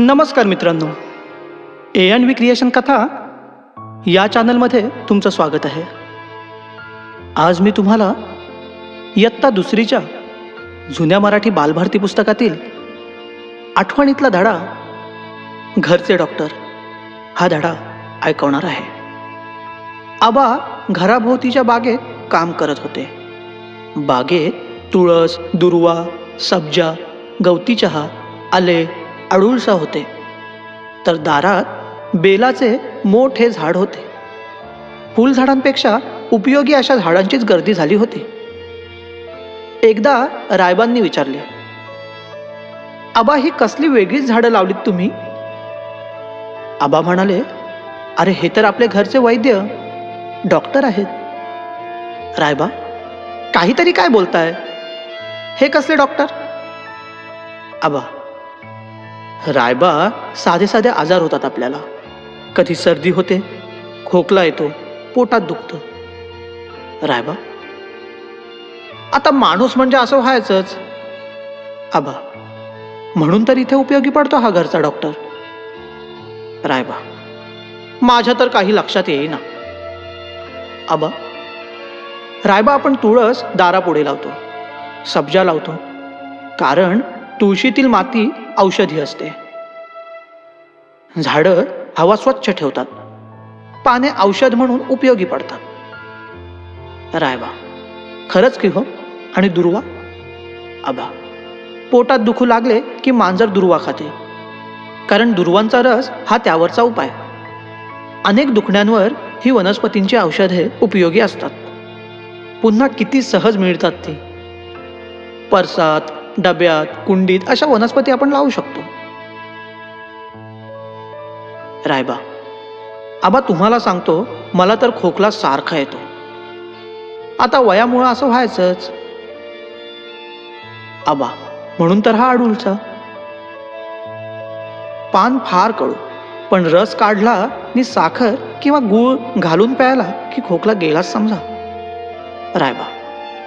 नमस्कार मित्रांनो. A and V creation कथा या चॅनलमध्ये तुमचं स्वागत आहे. आज मी तुम्हाला इयत्ता दुसरीच्या जुन्या मराठी बालभारती पुस्तकातील आठवणीतला धडा घरचे डॉक्टर हा धडा ऐकवणार आहे. आबा घराभोवतीच्या बागेत काम करत होते. बागेत तुळस दुर्वा सब्जा गवती चहा आले अडुळसा होते. तर दारात बेलाचे मोठे झाड होते. फुलझाडांपेक्षा उपयोगी अशा झाडांचीच गर्दी झाली होती. एकदा रायबांनी विचारले आबा ही कसली वेगळीच झाडं लावलीत तुम्ही? आबा म्हणाले अरे हे तर आपले घरचे वैद्य. डॉक्टर आहेत. रायबा काहीतरी काय बोलताय? हे कसले डॉक्टर? आबा रायबा साधे साधे आजार होतात आपल्याला. कधी सर्दी होते खोकला येतो पोटात दुखतं. रायबा आता माणूस म्हणजे असं व्हायचंच. आबा म्हणून तर इथे उपयोगी पडतो हा घरचा डॉक्टर. रायबा माझ्या तर काही लक्षात येईना. आबा रायबा आपण तुळस दारापुढे लावतो सब्जा लावतो. कारण तुळशीतील माती औषधी असते. झाडं हवा स्वच्छ ठेवतात. पाने औषध म्हणून उपयोगी पडतात. रायबा खरंच की हो? आणि दुर्वा? आबा पोटात दुखू लागले की मांजर दुर्वा खाते. कारण दुर्वांचा रस हा त्यावरचा उपाय. अनेक दुखण्यांवर ही वनस्पतींची औषधे उपयोगी असतात. पुन्हा किती सहज मिळतात ती? परसात डब्यात कुंडीत अशा वनस्पती आपण लावू शकतो. रायबा आबा तुम्हाला सांगतो मला तर खोकला सारखा येतो. आता वयामुळं असं व्हायचंच. आबा म्हणून तर हा अडूलचा पान फार कडू पण रस काढला नि साखर किंवा गूळ घालून प्यायला की खोकला गेलाच समजा. रायबा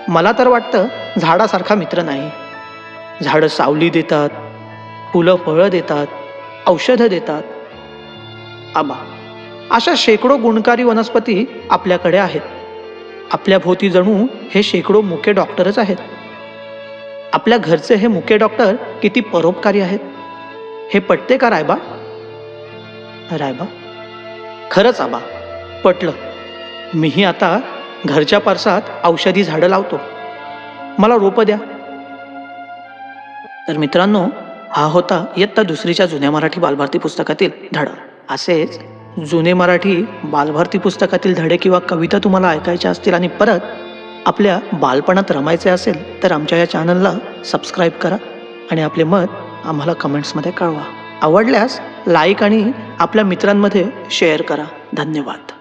मला तर वाटतं झाडासारखा मित्र नाही. झाडं सावली देतात फुलं फळं देतात औषधं देतात. आबा अशा शेकडो गुणकारी वनस्पती आपल्याकडे आहेत. आपल्या भोवती जणू हे शेकडो मुके डॉक्टरच आहेत. आपल्या घरचे हे मुख्य डॉक्टर किती परोपकारी आहेत? हे पटते का रायबा? रायबा? खरंच आबा पटलं. मीही आता घरच्या परसात औषधी झाडं लावतो. मला रोपं द्या. तर मित्रांनो हा होता इयत्ता दुसरीच्या जुन्या मराठी बालभारती पुस्तकातील धडा. असेच जुने मराठी बालभारती पुस्तकातील धडे किंवा कविता तुम्हाला ऐकायच्या असतील आणि परत आपल्या बालपणात रमायचे असेल तर आमच्या या चॅनलला सबस्क्राईब करा आणि आपले मत आम्हाला कमेंट्समध्ये कळवा. आवडल्यास लाईक आणि आपल्या मित्रांमध्ये शेअर करा. धन्यवाद.